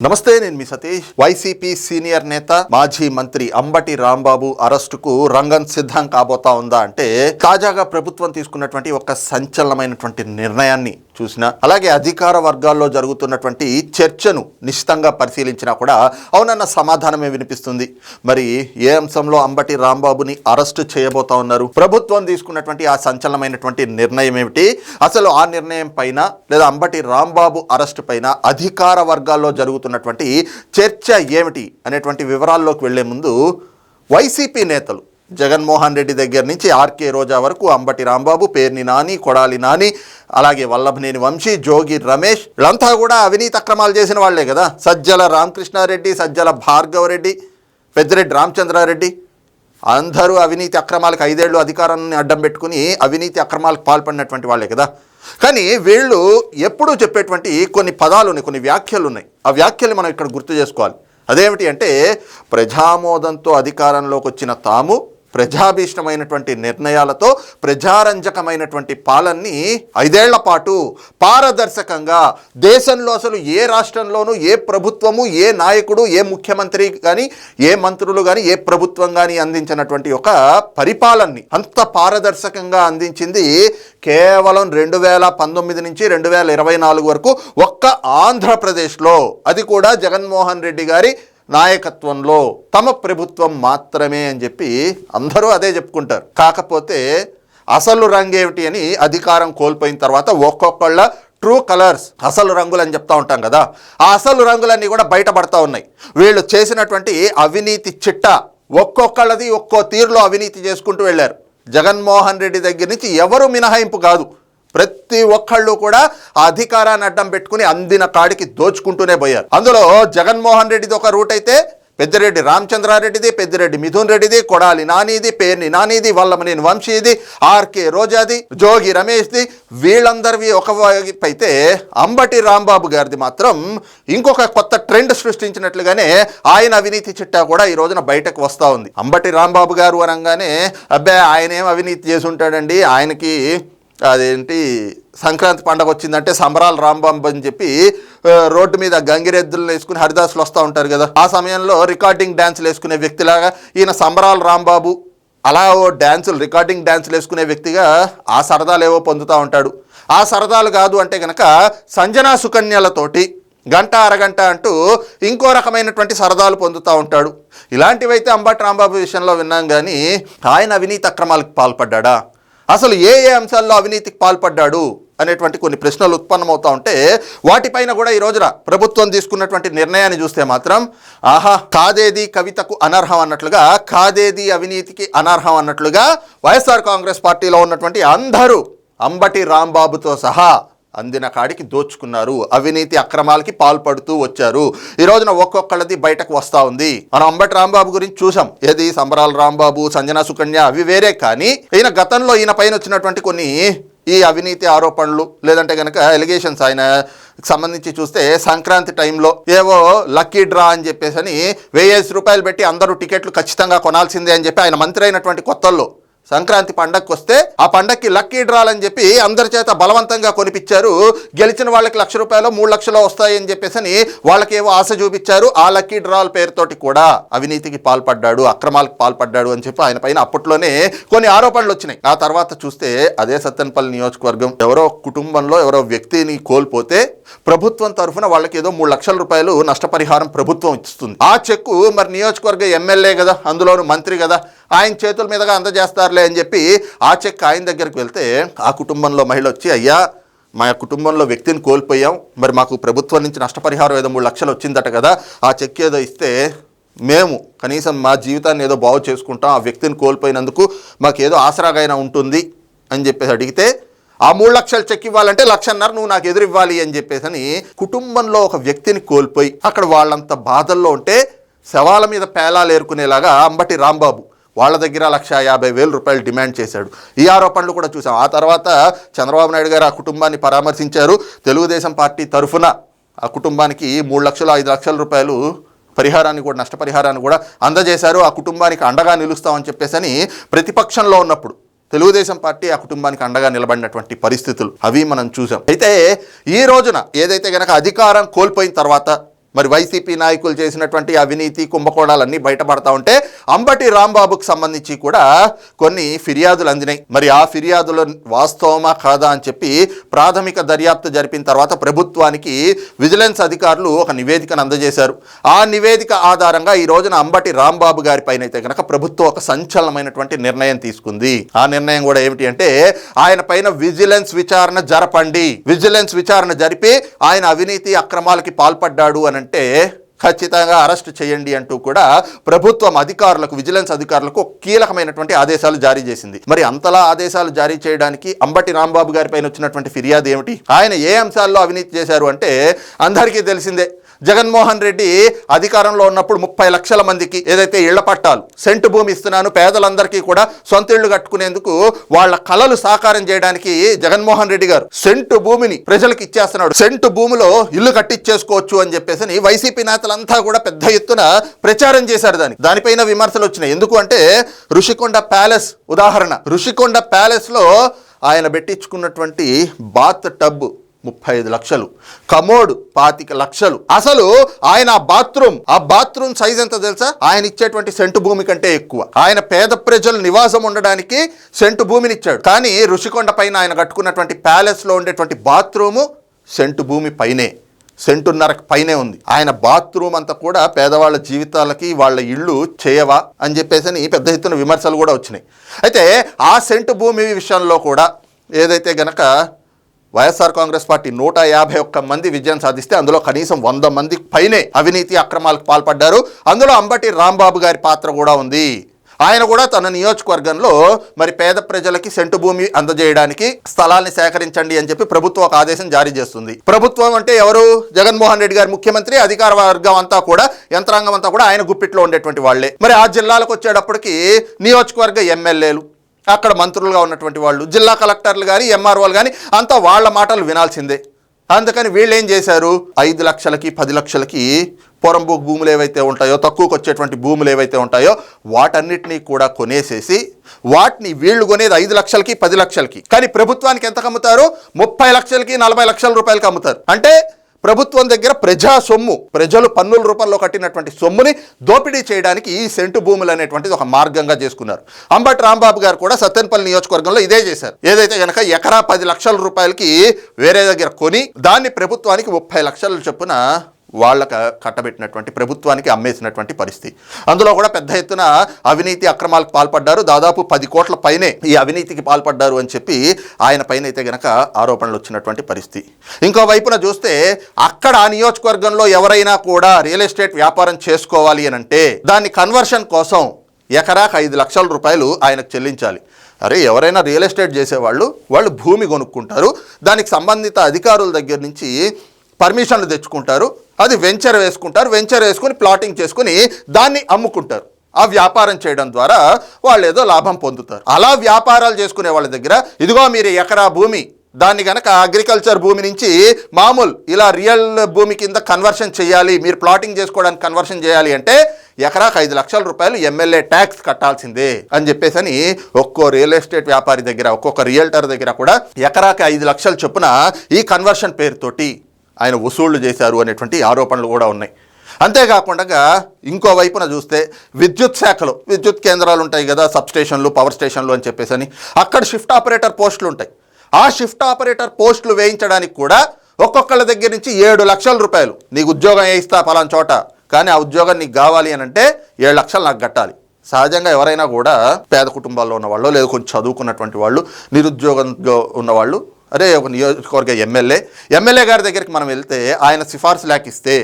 నమస్తే నేను మీ Satish. YCP senior నేత మాజీ మంత్రి అంబటి రాంబాబు అరెస్టుకు రంగం సిద్ధం కాబోతా ఉందా అంటే తాజాగా ప్రభుత్వం తీసుకున్నటువంటి ఒక సంచలనమైనటువంటి నిర్ణయాన్ని చూసిన. అలాగే అధికార వర్గాల్లో జరుగుతున్నటువంటి చర్చను నిశ్చితంగా పరిశీలించినా కూడా అవునన్న సమాధానమే వినిపిస్తుంది. మరి ఏ అంశంలో అంబటి రాంబాబుని అరెస్టు చేయబోతా ఉన్నారు? ప్రభుత్వం తీసుకున్నటువంటి ఆ సంచలనమైనటువంటి నిర్ణయం ఏమిటి? అసలు ఆ నిర్ణయం పైన లేదా అంబటి రాంబాబు అరెస్టు పైన అధికార వర్గాల్లో జరుగుతున్నటువంటి చర్చ ఏమిటి అనేటువంటి వివరాల్లోకి వెళ్ళే ముందు వైసీపీ నేతలు జగన్మోహన్ రెడ్డి దగ్గర నుంచి ఆర్కే రోజా వరకు అంబటి రాంబాబు పేర్ని నాని కొడాలి నాని అలాగే వల్లభనేని వంశీ జోగి రమేష్ వీళ్ళంతా కూడా అవినీతి అక్రమాలు చేసిన వాళ్ళే కదా. సజ్జల రామకృష్ణారెడ్డి సజ్జల భార్గవరెడ్డి పెద్దిరెడ్డి రామచంద్రారెడ్డి అందరూ అవినీతి అక్రమాలకు ఐదేళ్ళు అధికారాన్ని అడ్డం పెట్టుకుని అవినీతి అక్రమాలకు పాల్పడినటువంటి వాళ్ళే కదా. కానీ వీళ్ళు ఎప్పుడూ చెప్పేటువంటి కొన్ని పదాలు ఉన్నాయి కొన్ని వ్యాఖ్యలు ఉన్నాయి. ఆ వ్యాఖ్యలు మనం ఇక్కడ గుర్తు చేసుకోవాలి. అదేమిటి అంటే ప్రజామోదంతో అధికారంలోకి వచ్చిన తాము ప్రజాభీష్టమైనటువంటి నిర్ణయాలతో ప్రజారంజకమైనటువంటి పాలనని ఐదేళ్ళ పాటు పారదర్శకంగా దేశంలో అసలు ఏ రాష్ట్రంలోనూ ఏ ప్రభుత్వము ఏ నాయకుడు ఏ ముఖ్యమంత్రి కానీ ఏ మంత్రులు కానీ ఏ ప్రభుత్వం కానీ అందించినటువంటి ఒక పరిపాలనని అంత పారదర్శకంగా అందించింది కేవలం రెండు వేల పంతొమ్మిది నుంచి రెండు వేల ఇరవై నాలుగు వరకు ఒక్క ఆంధ్రప్రదేశ్లో. అది కూడా జగన్మోహన్ రెడ్డి గారి నాయకత్వంలో తమ ప్రభుత్వం మాత్రమే అని చెప్పి అందరూ అదే చెప్పుకుంటారు. కాకపోతే అసలు రంగేమిటి అని అధికారం కోల్పోయిన తర్వాత ఒక్కొక్కళ్ళ ట్రూ కలర్స్ అసలు రంగులు అని చెప్తా ఉంటాం కదా. ఆ అసలు రంగులన్నీ కూడా బయటపడతా ఉన్నాయి. వీళ్ళు చేసినటువంటి అవినీతి చిట్ట ఒక్కొక్కళ్ళది ఒక్కో తీరులో అవినీతి చేసుకుంటూ వెళ్ళారు. జగన్మోహన్ రెడ్డి దగ్గర నుంచి ఎవరు మినహాయింపు కాదు. ప్రతి ఒక్కళ్ళు కూడా ఆ అధికారాన్ని అడ్డం పెట్టుకుని అందిన కాడికి దోచుకుంటూనే పోయారు. అందులో జగన్మోహన్ రెడ్డిది ఒక రూట్ అయితే పెద్దిరెడ్డి రామచంద్రారెడ్డిది పెద్దిరెడ్డి మిథున్ రెడ్డిది కొడాలి నానిది పేర్ని నానిది వల్లమనేని వంశీది ఆర్కే రోజాది జోగి రమేష్ది వీళ్ళందరివి ఒక వైపు అయితే అంబటి రాంబాబు గారిది మాత్రం ఇంకొక కొత్త ట్రెండ్ సృష్టించినట్లుగానే ఆయన అవినీతి చిట్టా కూడా ఈ రోజున బయటకు వస్తూ ఉంది. అంబటి రాంబాబు గారు అనగానే అబ్బాయి ఆయన ఏం అవినీతి చేసి ఉంటాడండి? ఆయనకి అదేంటి సంక్రాంతి పండగ వచ్చిందంటే సంబరాలు రాంబాంబు అని చెప్పి రోడ్డు మీద గంగిరెద్దులను వేసుకుని హరిదాసులు వస్తూ ఉంటారు కదా. ఆ సమయంలో రికార్డింగ్ డ్యాన్సులు వేసుకునే వ్యక్తిలాగా ఈయన సంబరాలు రాంబాబు అలా ఓ డ్యాన్సులు రికార్డింగ్ డ్యాన్సులు వేసుకునే వ్యక్తిగా ఆ సరదాలు ఏవో పొందుతూ ఉంటాడు. ఆ సరదాలు కాదు అంటే కనుక సంజనా సుకన్యలతోటి గంట అరగంట అంటూ ఇంకో రకమైనటువంటి సరదాలు పొందుతూ ఉంటాడు. ఇలాంటివైతే అంబటి రాంబాబు విషయంలో విన్నాం కానీ ఆయన అవినీతి అక్రమాలకు పాల్పడ్డా అసలు ఏ ఏ అంశాల్లో అవినీతికి పాల్పడ్డాడు అనేటువంటి కొన్ని ప్రశ్నలు ఉత్పన్నమవుతా ఉంటే వాటిపైన కూడా ఈ రోజున ప్రభుత్వం తీసుకున్నటువంటి నిర్ణయాన్ని చూస్తే మాత్రం ఆహా కాదేది కవితకు అనర్హం అన్నట్లుగా కాదేది అవినీతికి అనర్హం అన్నట్లుగా వైఎస్ఆర్ కాంగ్రెస్ పార్టీలో ఉన్నటువంటి అందరూ అంబటి రాంబాబుతో సహా అందిన కాడికి దోచుకున్నారు. అవినీతి అక్రమాలకి పాల్పడుతూ వచ్చారు. ఈ రోజున ఒక్కొక్కళ్ళది బయటకు వస్తూ ఉంది. మనం అంబటి రాంబాబు గురించి చూసాం ఏది? సంబరాల రాంబాబు సంజనా సుకన్య అవి వేరే కానీ ఈయన గతంలో ఈయన పైన వచ్చినటువంటి కొన్ని ఈ అవినీతి ఆరోపణలు లేదంటే కనుక ఎలిగేషన్స్ ఆయన సంబంధించి చూస్తే సంక్రాంతి టైంలో ఏవో లక్కీ డ్రా అని చెప్పేసి అని వెయ్యేసి రూపాయలు పెట్టి అందరూ టికెట్లు ఖచ్చితంగా కొనాల్సిందే అని చెప్పి ఆయన మంత్రి అయినటువంటి కొత్తల్లో సంక్రాంతి పండక్కి వస్తే ఆ పండక్కి లక్కీ డ్రాల్ అని చెప్పి అందరి చేత బలవంతంగా కొనిపించారు. గెలిచిన వాళ్ళకి లక్ష రూపాయలు మూడు లక్షలు వస్తాయని చెప్పేసి అని వాళ్ళకేవో ఆశ చూపించారు. ఆ లక్కీ డ్రాల్ పేరుతోటి కూడా అవినీతికి పాల్పడ్డాడు అక్రమాలకు పాల్పడ్డాడు అని చెప్పి ఆయన పైన అప్పట్లోనే కొన్ని ఆరోపణలు వచ్చినాయి. ఆ తర్వాత చూస్తే అదే సత్తెనపల్లి నియోజకవర్గం. ఎవరో కుటుంబంలో ఎవరో వ్యక్తిని కోల్పోతే ప్రభుత్వం తరఫున వాళ్ళకి ఏదో మూడు లక్షల రూపాయలు నష్టపరిహారం ప్రభుత్వం ఇస్తుంది. ఆ చెక్కు మరి నియోజకవర్గ ఎమ్మెల్యే కదా అందులోను మంత్రి కదా ఆయన చేతుల మీదుగా అందజేస్తారులే అని చెప్పి ఆ చెక్ ఆయన దగ్గరికి వెళ్తే ఆ కుటుంబంలో మహిళ వచ్చి అయ్యా మా కుటుంబంలో వ్యక్తిని కోల్పోయాం. మరి మాకు ప్రభుత్వం నుంచి నష్టపరిహారం ఏదో మూడు లక్షలు వచ్చిందట కదా ఆ చెక్ ఏదో ఇస్తే మేము కనీసం మా జీవితాన్ని ఏదో బాగు చేసుకుంటాం. ఆ వ్యక్తిని కోల్పోయినందుకు మాకు ఏదో ఆసరాగైనా ఉంటుంది అని చెప్పేసి అడిగితే ఆ మూడు లక్షలు చెక్ ఇవ్వాలంటే లక్షన్నర నువ్వు నాకు ఎదురు ఇవ్వాలి అని చెప్పేసి అని కుటుంబంలో ఒక వ్యక్తిని కోల్పోయి అక్కడ వాళ్ళంత బాధల్లో ఉంటే శవాల మీద పేలాలు ఏరుకునేలాగా అంబటి రాంబాబు వాళ్ళ దగ్గర లక్ష యాభై వేల రూపాయలు డిమాండ్ చేశాడు. ఈ ఆరోపణలు కూడా చూసాం. ఆ తర్వాత చంద్రబాబు నాయుడు గారు ఆ కుటుంబాన్ని పరామర్శించారు. తెలుగుదేశం పార్టీ తరఫున ఆ కుటుంబానికి మూడు లక్షలు ఐదు లక్షల రూపాయలు పరిహారాన్ని కూడా నష్టపరిహారాన్ని కూడా అందజేశారు. ఆ కుటుంబానికి అండగా నిలుస్తామని చెప్పేసి ప్రతిపక్షంలో ఉన్నప్పుడు తెలుగుదేశం పార్టీ ఆ కుటుంబానికి అండగా నిలబడినటువంటి పరిస్థితులు అవి మనం చూసాం. అయితే ఈ రోజున ఏదైతే గనక అధికారం కోల్పోయిన తర్వాత మరి వైసీపీ నాయకులు చేసినటువంటి అవినీతి కుంభకోణాలన్నీ బయటపడతా ఉంటే అంబటి రాంబాబుకు సంబంధించి కూడా కొన్ని ఫిర్యాదులు అందినాయి. మరి ఆ ఫిర్యాదులు వాస్తవమా కాదా అని చెప్పి ప్రాథమిక దర్యాప్తు జరిపిన తర్వాత ప్రభుత్వానికి విజిలెన్స్ అధికారులు ఒక నివేదికను అందజేశారు. ఆ నివేదిక ఆధారంగా ఈ రోజున అంబటి రాంబాబు గారి పైన అయితే కనుక ప్రభుత్వం ఒక సంచలనమైనటువంటి నిర్ణయం తీసుకుంది. ఆ నిర్ణయం కూడా ఏమిటి అంటే ఆయన పైన విజిలెన్స్ విచారణ జరపండి. విజిలెన్స్ విచారణ జరిపి ఆయన అవినీతి అక్రమాలకి పాల్పడ్డాడు అని అంటే ఖచ్చితంగా అరెస్ట్ చేయండి అంటూ కూడా ప్రభుత్వం అధికారులకు విజిలెన్స్ అధికారులకు కీలకమైనటువంటి ఆదేశాలు జారీ చేసింది. మరి అంతలా ఆదేశాలు జారీ చేయడానికి అంబటి రాంబాబు గారి పైన వచ్చినటువంటి ఫిర్యాదు ఏమిటి? ఆయన ఏ అంశాల్లో అవినీతి చేశారు అంటే అందరికీ తెలిసిందే. జగన్మోహన్ రెడ్డి అధికారంలో ఉన్నప్పుడు ముప్పై లక్షల మందికి ఏదైతే ఇళ్ళ పట్టాలు సెంటు భూమి ఇస్తున్నాను పేదలందరికీ కూడా సొంత ఇళ్ళు కట్టుకునేందుకు వాళ్ళ కలలు సాకారం చేయడానికి జగన్మోహన్ రెడ్డి గారు సెంటు భూమిని ప్రజలకు ఇచ్చేస్తున్నాడు. సెంటు భూమిలో ఇల్లు కట్టించేసుకోవచ్చు అని చెప్పేసి వైసీపీ నేతలంతా కూడా పెద్ద ఎత్తున ప్రచారం చేశారు దానికి దానిపైన విమర్శలు వచ్చినాయి. ఎందుకు అంటే ఋషికొండ ప్యాలెస్ ఉదాహరణ. ఋషికొండ ప్యాలెస్లో ఆయన పెట్టించుకున్నటువంటి బాత్ టబ్ ముప్పై ఐదు లక్షలు. కమోడ్ పాతిక లక్షలు. అసలు ఆయన ఆ బాత్రూమ్ ఆ బాత్రూమ్ సైజ్ ఎంత తెలుసా? ఆయన ఇచ్చేటువంటి సెంటు భూమి కంటే ఎక్కువ. ఆయన పేద ప్రజలు నివాసం ఉండడానికి సెంటు భూమిని ఇచ్చాడు కానీ ఋషికొండ పైన ఆయన కట్టుకున్నటువంటి ప్యాలెస్లో ఉండేటువంటి బాత్రూము సెంటు భూమి పైనే సెంటున్నరకు పైనే ఉంది. ఆయన బాత్రూమ్ అంతా కూడా పేదవాళ్ళ జీవితాలకి వాళ్ళ ఇళ్ళు చేయవా అని చెప్పేసి అని పెద్ద ఎత్తున విమర్శలు కూడా వచ్చినాయి. అయితే ఆ సెంటు భూమి విషయంలో కూడా ఏదైతే గనక వైఎస్ఆర్ కాంగ్రెస్ పార్టీ నూట యాభై ఒక్క మంది విజయం సాధిస్తే అందులో కనీసం వంద మంది పైనే అవినీతి అక్రమాలకు పాల్పడ్డారు. అందులో అంబటి రాంబాబు గారి పాత్ర కూడా ఉంది. ఆయన కూడా తన నియోజకవర్గంలో మరి పేద ప్రజలకి సెంటు భూమి అందజేయడానికి స్థలాల్ని సేకరించండి అని చెప్పి ప్రభుత్వం ఒక ఆదేశం జారీ చేస్తుంది. ప్రభుత్వం అంటే ఎవరు? జగన్మోహన్ రెడ్డి గారి ముఖ్యమంత్రి అధికార వర్గం అంతా కూడా యంత్రాంగం అంతా కూడా ఆయన గుప్పిట్లో ఉండేటువంటి వాళ్ళే. మరి ఆ జిల్లాలకు వచ్చేటప్పటికి నియోజకవర్గ ఎమ్మెల్యేలు అక్కడ మంత్రులుగా ఉన్నటువంటి వాళ్ళు జిల్లా కలెక్టర్లు కానీ ఎంఆర్ఓలు కానీ అంతా వాళ్ళ మాటలు వినాల్సిందే. అందుకని వీళ్ళు ఏం చేశారు? ఐదు లక్షలకి పది లక్షలకి పొరంబు భూములు ఏవైతే ఉంటాయో తక్కువకు వచ్చేటువంటి భూములు ఏవైతే ఉంటాయో వాటన్నిటినీ కూడా కొనేసేసి వాటిని వీళ్ళు కొనేది ఐదు లక్షలకి పది లక్షలకి. కానీ ప్రభుత్వానికి ఎంతకు అమ్ముతారు ముప్పై లక్షలకి నలభై లక్షల రూపాయలకి అమ్ముతారు. అంటే ప్రభుత్వం దగ్గర ప్రజా సొమ్ము ప్రజలు పన్నుల రూపంలో కట్టినటువంటి సొమ్ముని దోపిడీ చేయడానికి ఈ సెంటు భూములు అనేటువంటిది ఒక మార్గంగా చేసుకున్నారు. అంబటి రాంబాబు గారు కూడా సత్తెనపల్లి నియోజకవర్గంలో ఇదే చేశారు. ఏదైతే గనక ఎకరా పది లక్షల రూపాయలకి వేరే దగ్గర కొని దాన్ని ప్రభుత్వానికి ముప్పై లక్షల చొప్పున వాళ్ళకు కట్టబెట్టినటువంటి ప్రభుత్వానికి అమ్మేసినటువంటి పరిస్థితి. అందులో కూడా పెద్ద ఎత్తున అవినీతి అక్రమాలకు పాల్పడ్డారు. దాదాపు పది కోట్ల పైనే ఈ అవినీతికి పాల్పడ్డారు అని చెప్పి ఆయన పైన అయితే గనక ఆరోపణలు వచ్చినటువంటి పరిస్థితి. ఇంకో వైపున చూస్తే అక్కడ ఆ నియోజకవర్గంలో ఎవరైనా కూడా రియల్ ఎస్టేట్ వ్యాపారం చేసుకోవాలి అని అంటే దాన్ని కన్వర్షన్ కోసం ఎకరాకు ఐదు లక్షల రూపాయలు ఆయనకు చెల్లించాలి. అరే ఎవరైనా రియల్ ఎస్టేట్ చేసేవాళ్ళు వాళ్ళు భూమి కొనుక్కుంటారు దానికి సంబంధిత అధికారుల దగ్గర నుంచి పర్మిషన్లు తెచ్చుకుంటారు అది వెంచర్ వేసుకుంటారు వెంచర్ వేసుకుని ప్లాటింగ్ చేసుకుని దాన్ని అమ్ముకుంటారు. ఆ వ్యాపారం చేయడం ద్వారా వాళ్ళు ఏదో లాభం పొందుతారు. అలా వ్యాపారాలు చేసుకునే వాళ్ళ దగ్గర ఇదిగో మీరు ఎకరా భూమి దాన్ని కనుక అగ్రికల్చర్ భూమి నుంచి మామూలు ఇలా రియల్ భూమి కింద కన్వర్షన్ చేయాలి మీరు ప్లాటింగ్ చేసుకోవడానికి కన్వర్షన్ చేయాలి అంటే ఎకరాకు ఐదు లక్షల రూపాయలు ఎమ్మెల్యే ట్యాక్స్ కట్టాల్సిందే అని చెప్పేసి అని ఒక్కో రియల్ ఎస్టేట్ వ్యాపారి దగ్గర ఒక్కొక్క రియల్టర్ దగ్గర కూడా ఎకరాకి ఐదు లక్షల చొప్పున ఈ కన్వర్షన్ పేరుతోటి ఆయన వసూళ్ళు చేశారు అనేటువంటి ఆరోపణలు కూడా ఉన్నాయి. అంతేకాకుండా ఇంకో వైపున చూస్తే విద్యుత్ శాఖలో విద్యుత్ కేంద్రాలు ఉంటాయి కదా సబ్ స్టేషన్లు పవర్ స్టేషన్లు అని చెప్పేసి అని అక్కడ షిఫ్ట్ ఆపరేటర్ పోస్టులు ఉంటాయి. ఆ షిఫ్ట్ ఆపరేటర్ పోస్టులు వేయించడానికి కూడా ఒక్కొక్కళ్ళ దగ్గర నుంచి ఏడు లక్షల రూపాయలు. నీకు ఉద్యోగం వేయిస్తా పలానా చోట కానీ ఆ ఉద్యోగం నీకు కావాలి అని అంటే ఏడు లక్షలు నాకు కట్టాలి. సహజంగా ఎవరైనా కూడా పేద కుటుంబాల్లో ఉన్నవాళ్ళు లేదా కొంచెం చదువుకున్నటువంటి వాళ్ళు నిరుద్యోగంగా ఉన్నవాళ్ళు అరే ఒక నియోజకవర్గ ఎమ్మెల్యే. ఎమ్మెల్యే గారి దగ్గరికి మనం వెళ్తే ఆయన సిఫార్సు లేకిస్తే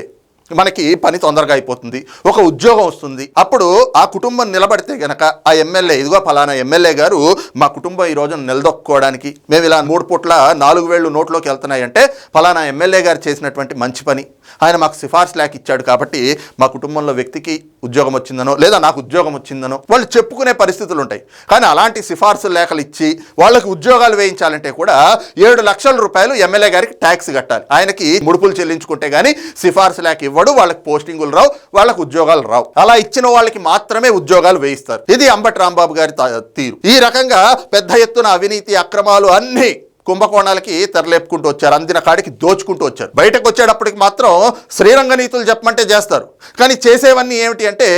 మనకి పని తొందరగా అయిపోతుంది ఒక ఉద్యోగం వస్తుంది. అప్పుడు ఆ కుటుంబం నిలబడితే గనక ఆ ఎమ్మెల్యే ఇదిగో ఫలానా ఎమ్మెల్యే గారు మా కుటుంబం ఈ రోజున నిలదొక్కుకోవడానికి మేము ఇలా మూడు పూట్ల నాలుగు వేళ్ళు నోట్లోకి వెళ్తున్నాయంటే ఫలానా ఎమ్మెల్యే గారు చేసినటువంటి మంచి పని. ఆయన మాకు సిఫార్సు లేక ఇచ్చాడు కాబట్టి మా కుటుంబంలో వ్యక్తికి ఉద్యోగం వచ్చిందనో లేదా నాకు ఉద్యోగం వచ్చిందనో వాళ్ళు చెప్పుకునే పరిస్థితులు ఉంటాయి. కానీ అలాంటి సిఫార్సు లేఖలు ఇచ్చి వాళ్ళకి ఉద్యోగాలు వేయించాలంటే కూడా ఏడు లక్షల రూపాయలు ఎమ్మెల్యే గారికి ట్యాక్స్ కట్టాలి. ఆయనకి ముడుపులు చెల్లించుకుంటే కానీ సిఫార్సు లేక ఇవ్వడు వాళ్ళకి పోస్టింగులు రావు వాళ్ళకి ఉద్యోగాలు రావు. అలా ఇచ్చిన వాళ్ళకి మాత్రమే ఉద్యోగాలు వేయిస్తారు. ఇది అంబటి రాంబాబు గారి తా- తీరు. ఈ రకంగా పెద్ద ఎత్తున అవినీతి అక్రమాలు అన్నీ కుంభకోణాలకి తెరలేపుకుంటూ వచ్చారు అందిన కాడికి దోచుకుంటూ వచ్చారు. బయటకు వచ్చేటప్పటికి మాత్రం శ్రీరంగ నీతులు చెప్పమంటే చేస్తారు. కానీ చేసేవన్నీ ఏమిటి అంటే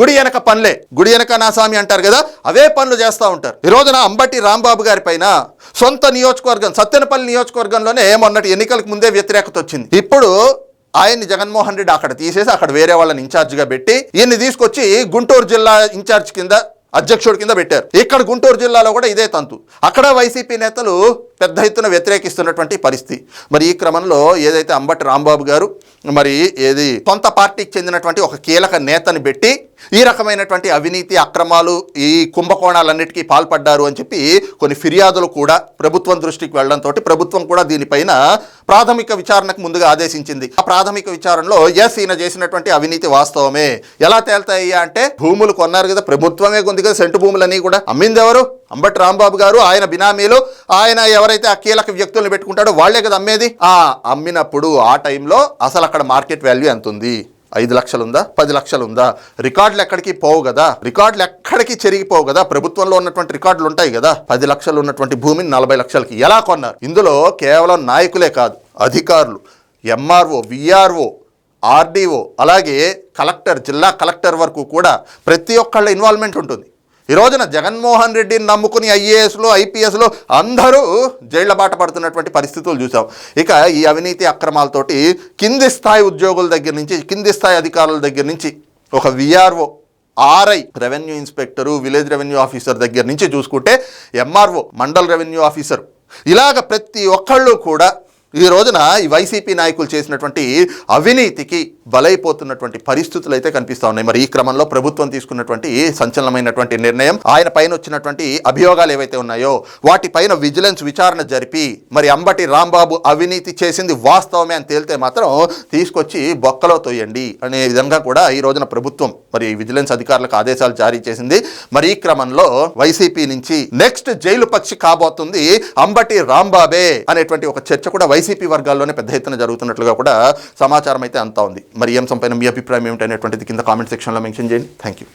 గుడి వెనక పనులే. గుడి వెనక నా స్వామి అంటారు కదా అవే పనులు చేస్తూ ఉంటారు. ఈ రోజున అంబటి రాంబాబు గారి పైన సొంత నియోజకవర్గం సత్తెనపల్లి నియోజకవర్గంలోనే మొన్నటి ఎన్నికలకు ముందే వ్యతిరేకత వచ్చింది. ఇప్పుడు ఆయన్ని జగన్మోహన్ రెడ్డి అక్కడ తీసేసి అక్కడ వేరే వాళ్ళని ఇన్ఛార్జిగా పెట్టి ఈయన్ని తీసుకొచ్చి గుంటూరు జిల్లా ఇన్ఛార్జ్ కింద అధ్యక్షుడి కింద పెట్టారు. ఇక్కడ గుంటూరు జిల్లాలో కూడా ఇదే తంతు. అక్కడ వైసీపీ నేతలు పెద్ద ఎత్తున వ్యతిరేకిస్తున్నటువంటి పరిస్థితి. మరి ఈ క్రమంలో ఏదైతే అంబటి రాంబాబు గారు మరి ఏది సొంత పార్టీకి చెందినటువంటి ఒక కీలక నేతని పెట్టి ఈ రకమైనటువంటి అవినీతి అక్రమాలు ఈ కుంభకోణాలన్నిటికీ పాల్పడ్డారు అని చెప్పి కొన్ని ఫిర్యాదులు కూడా ప్రభుత్వం దృష్టికి వెళ్ళడంతో ప్రభుత్వం కూడా దీనిపైన ప్రాథమిక విచారణకు ముందుగా ఆదేశించింది. ఆ ప్రాథమిక విచారణలో ఎస్ ఈయన చేసినటువంటి అవినీతి వాస్తవమే. ఎలా తేల్తాయ్యా అంటే భూములు కొన్నారు కదా ప్రభుత్వమే కొంది కదా సెంటు భూములని కూడా. అమ్మింది ఎవరు? అంబటి రాంబాబు గారు ఆయన బినామీలు ఆయన ఎవరైతే ఆ కీలక వ్యక్తులను పెట్టుకుంటాడో వాళ్ళే కదా అమ్మేది? ఆ అమ్మినప్పుడు ఆ టైంలో అసలు అక్కడ మార్కెట్ వాల్యూ ఎంత ఉంది? ఐదు లక్షలు ఉందా పది లక్షలు ఉందా రికార్డులు ఎక్కడికి పోవు కదా? రికార్డులు ఎక్కడికి చెరిగిపోవు కదా? ప్రభుత్వంలో ఉన్నటువంటి రికార్డులు ఉంటాయి కదా? పది లక్షలు ఉన్నటువంటి భూమిని నలభై లక్షలకి ఎలా కొన్నారు? ఇందులో కేవలం నాయకులే కాదు అధికారులు ఎంఆర్ఓ విఆర్ఓ ఆర్డీఓ అలాగే కలెక్టర్ జిల్లా కలెక్టర్ వరకు కూడా ప్రతి ఒక్కళ్ళ ఇన్వాల్వ్మెంట్ ఉంటుంది. ఈ రోజున జగన్మోహన్ రెడ్డిని నమ్ముకుని ఐఏఎస్లో ఐపీఎస్లో అందరూ జైళ్ళ బాట పడుతున్నటువంటి పరిస్థితులు చూసాం ఇక ఈ అవినీతి అక్రమాలతోటి కింది స్థాయి ఉద్యోగుల దగ్గర నుంచి కింది స్థాయి అధికారుల దగ్గర నుంచి ఒక VRO RI revenue inspector village revenue officer దగ్గర నుంచి చూసుకుంటే ఎంఆర్ఓ మండల్ రెవెన్యూ ఆఫీసర్. ఇలాగ ప్రతి ఒక్కళ్ళు కూడా ఈ రోజున ఈ వైసీపీ నాయకులు చేసినటువంటి అవినీతికి బలైపోతున్నటువంటి పరిస్థితులు అయితే కనిపిస్తూ ఉన్నాయి. మరి ఈ క్రమంలో ప్రభుత్వం తీసుకున్నటువంటి సంచలనమైనటువంటి నిర్ణయం ఆయన పైన వచ్చినటువంటి అభియోగాలు ఏవైతే ఉన్నాయో వాటిపైన విజిలెన్స్ విచారణ జరిపి మరి అంబటి రాంబాబు అవినీతి చేసింది వాస్తవమే అని తేలితే మాత్రం తీసుకొచ్చి బొక్కలో తోయండి అనే విధంగా కూడా ఈ రోజున ప్రభుత్వం మరి విజిలెన్స్ అధికారులకు ఆదేశాలు జారీ చేసింది. మరి ఈ క్రమంలో వైసీపీ నుంచి నెక్స్ట్ జైలు పక్షి కాబోతుంది అంబటి రాంబాబే అనేటువంటి ఒక చర్చ కూడా వైసీపీ వర్గాల్లోనే పెద్ద ఎత్తున జరుగుతున్నట్లుగా కూడా సమాచారం అయితే అంతా ఉంది. మరి ఈ అంశంపైన మీ అభిప్రాయం ఏమిటనేటువంటిది కింద కామెంట్ సెక్షన్లో మెన్షన్ చేయండి. Thank you